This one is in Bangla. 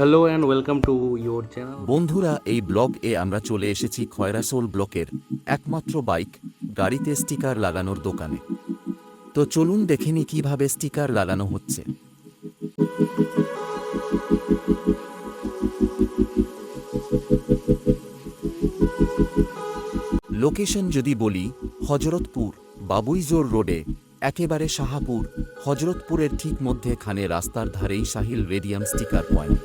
Hello and welcome to your channel. বন্ধুরা, এই ব্লগ এ আমরা চলে এসেছি খয়রাসোল ব্লকের একমাত্র বাইক গাড়িতে স্টিকার লাগানোর দোকানে তো চলুন দেখে নি কীভাবে স্টিকার লাগানো হচ্ছে লোকেশন যদি বলি, হজরতপুর বাবুইজোর রোডে একেবারে শাহাপুর হজরতপুরের ঠিক মধ্যে খানে রাস্তার ধারেই সাহিল রেডিয়াম স্টিকার পয়েন্ট।